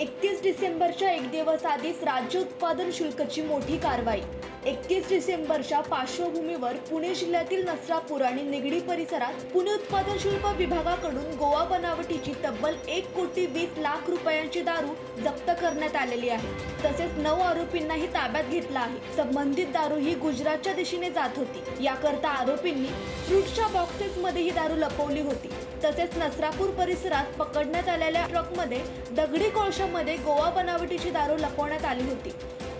एकतीस डिसेंबरच्या एक दिवस आधीच राज्य उत्पादन शुल्कची मोठी कारवाई. एकतीस डिसेंबरच्या पार्श्वभूमीवर पुणे जिल्ह्यातील नसरापूर आणि निगडी परिसरात पुणे उत्पादन शुल्क विभागाकडून गोवा बनावटीची तब्बल एक कोटी वीस लाख रुपयांची दारू जप्त करण्यात आलेली आहे. तसेच नऊ आरोपींनाही ताब्यात घेतला आहे. संबंधित दारू ही गुजरातच्या दिशेने जात होती. याकरता आरोपींनी फ्रूटच्या बॉक्सेसमध्ये ही दारू लपवली होती. तसेच नसरापूर परिसरात पकडण्यात आलेल्या ट्रकमध्ये दगडी कोळशामध्ये गोवा बनावटीची दारू लपवण्यात आली होती.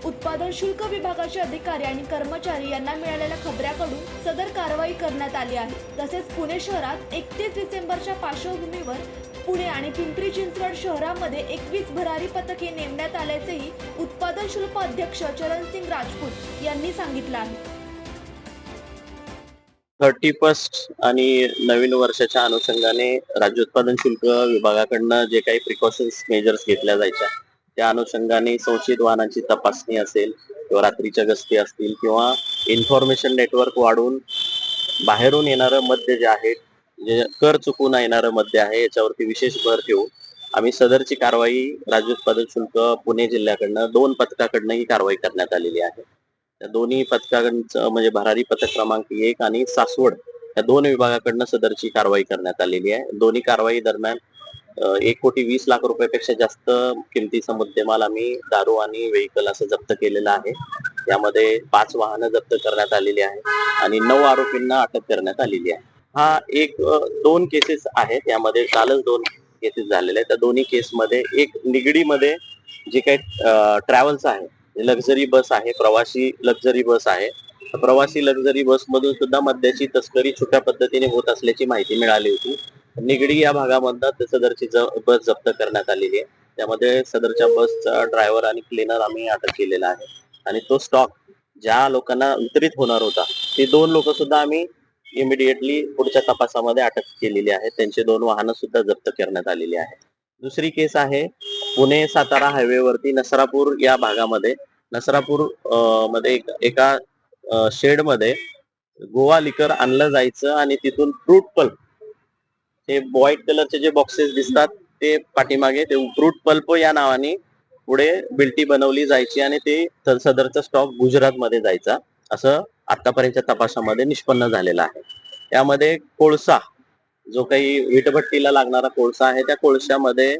उत्पादन शुल्क विभागाचे अधिकारी आणि कर्मचारी यांना मिळालेल्या खबऱ्याकडून सदर कारवाई करण्यात आली आहे. तसेच पुणे शहरात एकतीस डिसेंबरच्या पार्श्वभूमीवर पुणे आणि पिंपरी चिंचवड शहरामध्ये एकवीस भरारी पथके नेमण्यात आल्याचेही उत्पादन शुल्क अध्यक्ष चरणसिंग राजपूत यांनी सांगितलं आहे. थर्टी फर्स्ट आणि नवीन वर्षाच्या अनुषंगाने राज्य उत्पादन शुल्क विभागाकडनं जे काही प्रिकॉशन्स मेजर्स घेतल्या जायच्या त्या अनुषंगाने संशयित वाहनांची तपासणी असेल किंवा रात्रीच्या गस्ती असतील किंवा इन्फॉर्मेशन नेटवर्क वाढवून बाहेरून येणारं मद्य जे आहे जे कर चुकून येणारं मद्य आहे याच्यावरती विशेष भर ठेवून आम्ही सदरची कारवाई राज्य उत्पादन शुल्क पुणे जिल्ह्याकडनं दोन पथकाकडनं ही कारवाई करण्यात आलेली आहे. त्या दोन्ही पथकांचं म्हणजे भरारी पथक क्रमांक एक आणि सासवड या दोन विभागाकडनं सदरची कारवाई करण्यात आलेली आहे. दोन्ही कारवाई दरम्यान एक कोटी वीस लाख रुपयापेक्षा जास्त किमतीचा मुद्देमाल आम्ही दारू आणि व्हेकल असं जप्त केलेलं आहे. यामध्ये पाच वाहनं जप्त करण्यात आलेली आहे आणि नऊ आरोपींना अटक करण्यात आलेली आहे. हा एक दोन केसेस आहेत. यामध्ये कालच दोन केसेस झालेले आहेत. त्या दोन्ही केसमध्ये एक निगडीमध्ये जे काही ट्रॅव्हल्स आहे लक्झरी बस आहे प्रवासी लक्झरी बस आहे. प्रवासी लक्झरी बस मधून सुद्धा मद्याची तस्करी छोट्या पद्धतीने होत असल्याची माहिती मिळाली होती. निगडी या भागामधनं सदरची बस जप्त करण्यात आलेली आहे. त्यामध्ये सदरच्या बसचा ड्रायव्हर आणि क्लीनर आम्ही अटक केलेला आहे. आणि तो स्टॉक ज्या लोकांना वितरित होणार होता ते दोन लोक सुद्धा आम्ही इमिडिएटली पुढच्या तपासामध्ये अटक केलेली आहे. त्यांचे दोन वाहनं सुद्धा जप्त करण्यात आलेली आहे. दुसरी केस आहे पुणे सातारा हायवे वरती नसरापूर या भागामध्ये नसरापूरमध्ये एका शेडमध्ये गोवा लिकर आणलं जायचं आणि तिथून फ्रूट पल्प हे व्हाईट कलरचे जे बॉक्सेस दिसतात ते पाठीमागे ते फ्रूट पल्प या नावाने पुढे बिल्टी बनवली जायची आणि ते सदरचा स्टॉक गुजरात मध्ये जायचा. असं आतापर्यंतच्या तपासामध्ये निष्पन्न झालेलं आहे. त्यामध्ये कोळसा जो काही विटभट्टीला लागणारा कोळसा आहे त्या कोळशामध्ये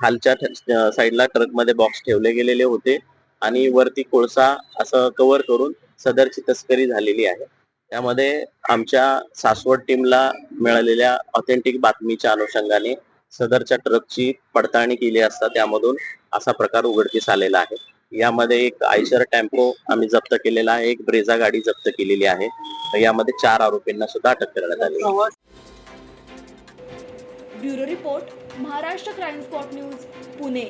खालच्या साईडला ट्रकमध्ये बॉक्स ठेवले गेलेले होते आणि वरती कोळसा असं कव्हर करून सदरची तस्करी झालेली आहे. त्यामध्ये आमच्या सासवड टीमला मिळालेल्या ऑथेंटिक बातमीच्या अनुषंगाने सदरच्या ट्रकची पडताळणी केली असता त्यामधून असा प्रकार उघडकीस आलेला आहे. यामध्ये एक आयशर टेम्पो आम्ही जप्त केलेला आहे एक ब्रेझा गाडी जप्त केलेली आहे. यामध्ये चार आरोपींना सुद्धा अटक करण्यात आली bureau report Maharashtra crime spot news Pune.